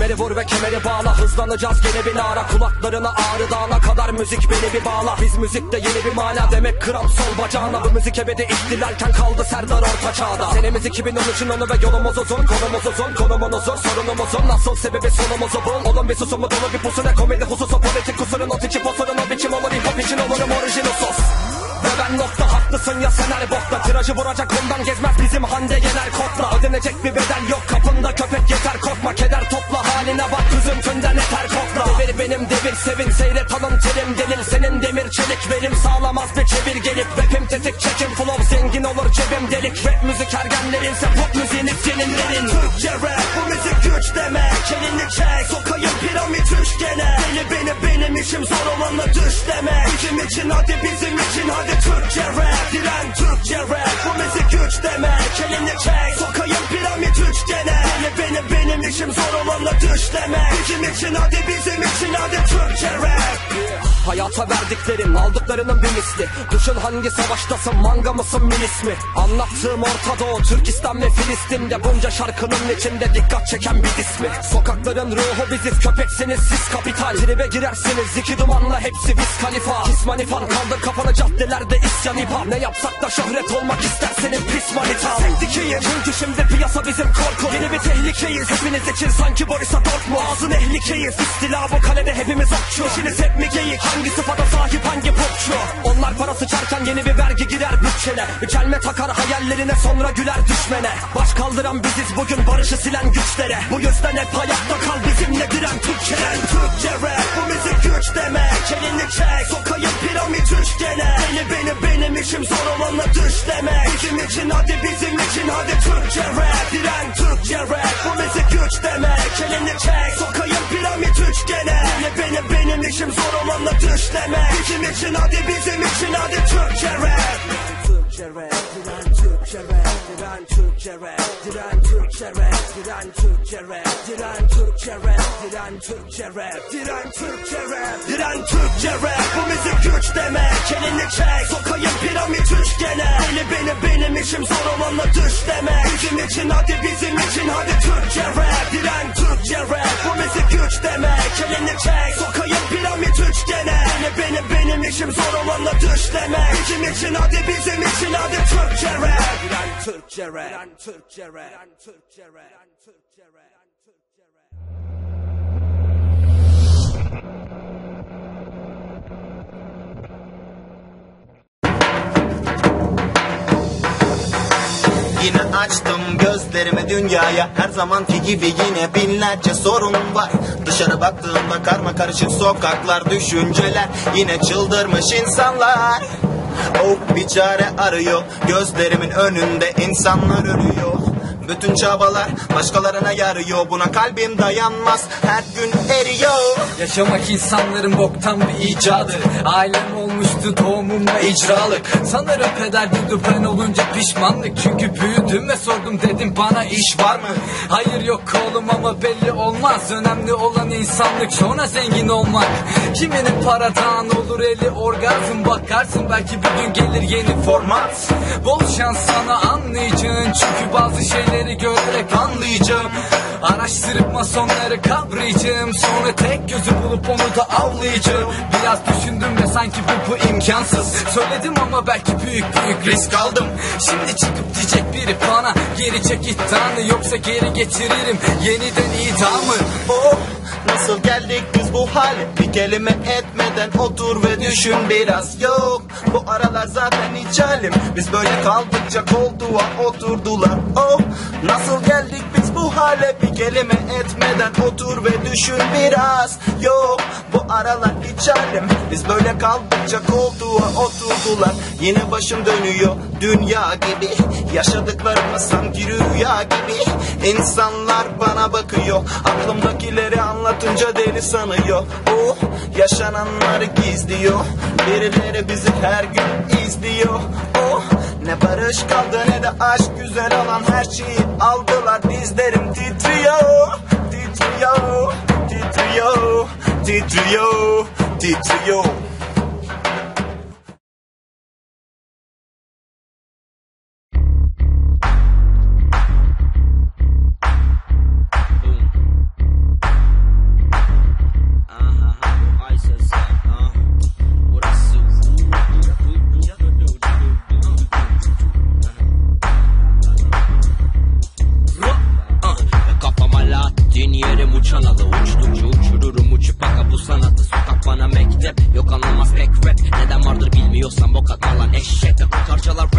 Kemeri vur ve kemeri bağla. Hızlanacağız gene bir nara. Kulaklarına ağrı dağına kadar müzik beni bir bağla. Biz müzikte yeni bir mana demek kram sol bacağına. Bu müzik ebedi ihtilalken kaldı Serdar orta çağda. Senemiz 2013'ün onu ve yolumuz uzun Konumuz uzun konumun uzun sorunumuzun Nasıl sebebi sonumuzu bul? Oğlum bir susumu dolu bir pusu ne komedi? Hususu Politik kusurun not içi posurun o biçim olur Hip hop için olurum orijinal sos. ve ben nokta haklısın ya sen her bokta. Tirajı vuracak bundan gezmez. Bizim Hande Yener kodla. Ödenecek bir bedel yok. Kapında köpek yeter. Korkma. Keder topla. Haline bak. Üzüntünden eter kokla. Devir benim devir. Sevin. Seyret alın. Terim delil. Senin demir çelik. Benim sağlamaz bir çevir gelip. Rapim tetik. Çekim flow. Zengin olur cebim delik. Rap müzik ergenlerinse pop müziğin iftirinlerin Türkçe rap. Bu müzik güç demek. Elini çek. Sokayım piramit üçgene. Deli beni benim işim. Zor olanla düş demek. Bizim için hadi bizim için. Hadi Türkçe rap Diren Türkçe rap. Bu müzik güç demek Elini çek. Sokayım piramit üçgene. Beni benim işim zor olanla düş demek. Bizim için hadi bizim için hadi Türkçe rap. Hayata verdiklerin aldıklarının bir misli. Düşün hangi savaştasın manga mısın milis mi Anlattığım Orta Doğu Türkistan ve Filistin'de Bunca şarkının içinde dikkat çeken bir ismi. Sokakların ruhu biziz köpeksiniz siz kapital. Tribe girersiniz iki dumanla hepsi biz kalifa. Kismanifan kaldır kafanı caddelerde isyan hip Ne yapsak da şöhret olmak isterseniz pis manita Sektikiyiz çünkü şimdi piyasa bizim korku. Yeni bir tehlikeyiz hepiniz için sanki Borussia Dortmund Ağzın ehlikeyiz istila bu kalede hepimiz okçu. İşiniz hep mi geyik? Hangi sıfata sahip hangi popçu? Onlar para sıçarken yeni bir vergi girer bütçene. Kelme takar hayallerine sonra güler düşmene. Baş kaldıran biziz bugün barışı silen güçlere. Bu yüzden hep hayatta kal bizimle diren Türkçelen Türkçe rap bu müzik güç demek. Elini çek sokayım piramit beni benim işim zor olanla düş demek. Bizim için hadi bizim için hadi Türkçe rap. Diren Türkçe rap bu müzik güç demek. Elini çek sokayım piramit üçgene. Beni beni benim işim zor olanla düş demek. Bizim için hadi bizim için hadi Türkçe rap. Türkçe rap, diren Türkçe rap, diren Türkçe rap, diren Türkçe rap, diren Türkçe rap, diren Türkçe rap, diren Türkçe rap, diren Türkçe rap, diren Türkçe rap. Bu müzik güç demek, elini çek, sokayım piramit üçgene. Beni beni benim işim zor olanla düş demek. Bizim için hadi bizim için hadi Türkçe rap, diren Türkçe rap. Bu müzik güç demek, elini çek, sokayım piramit üçgene. Beni beni benim işim zor olanla düş demek. Bizim için hadi bizim için hadi Türkçe rap. Diren Türkçe rap, diren Türkçe rap, diren Türkçe rap, diren Türkçe rap, Yine açtım gözlerimi dünyaya. Her zamanki gibi yine binlerce sorun var. Dışarı baktığımda karma karışık sokaklar Düşünceler. Yine çıldırmış insanlar. Oh bir çare arıyor. Gözlerimin önünde insanlar ölüyor bütün çabalar başkalarına yarıyor. Buna kalbim dayanmaz. Her gün eriyor. Yaşamak insanların boktan bir icadı. Ailem olmuştu doğumumda icralık Sanırım peder durdu ben olunca pişmanlık. Çünkü büyüdüm ve sordum dedim bana iş var mı? Hayır yok oğlum ama belli olmaz. Önemli olan insanlık sonra zengin olmak. Kiminin paradan olur eli orgazm Bakarsın. Belki bir gün gelir yeni format. Bol şans sana anlayacağın. Çünkü bazı şeyleri görerek anlayacağım. Araştırıp masonları kavrayacağım. Sonra tek gözü bulup onu da avlayacağım. Biraz düşündüm ve sanki bu bu imkansız. Söyledim ama belki büyük büyük risk aldım. Şimdi çıkıp diyecek biri bana Geri çek iddianı. Yoksa geri getiririm Yeniden idamı Oh nasıl geldik biz bu hale? Bir kelime etmeden otur ve düşün biraz. Yok bu aralar zaten hiç halim. Biz böyle kaldıkça koltuğa oturdular. Oh nasıl geldik biz bu hale? Bir kelime etmeden otur ve düşün biraz. Yok bu aralar hiç halim. Biz böyle kaldıkça koltuğa oturdular. Yine başım dönüyor dünya gibi. Yaşadıklarımız sanki rüya gibi. İnsanlar bana bakıyor. Aklımdakileri anlatınca deli sanıyor. Oh yaşananları gizliyor. Birileri bizi her gün izliyor. Oh ne barış kaldı ne de aşk. Güzel olan her şeyi aldılar. Dizlerim Titriyor T trio, T you? Kalksan bok atma lan eşek Parçalar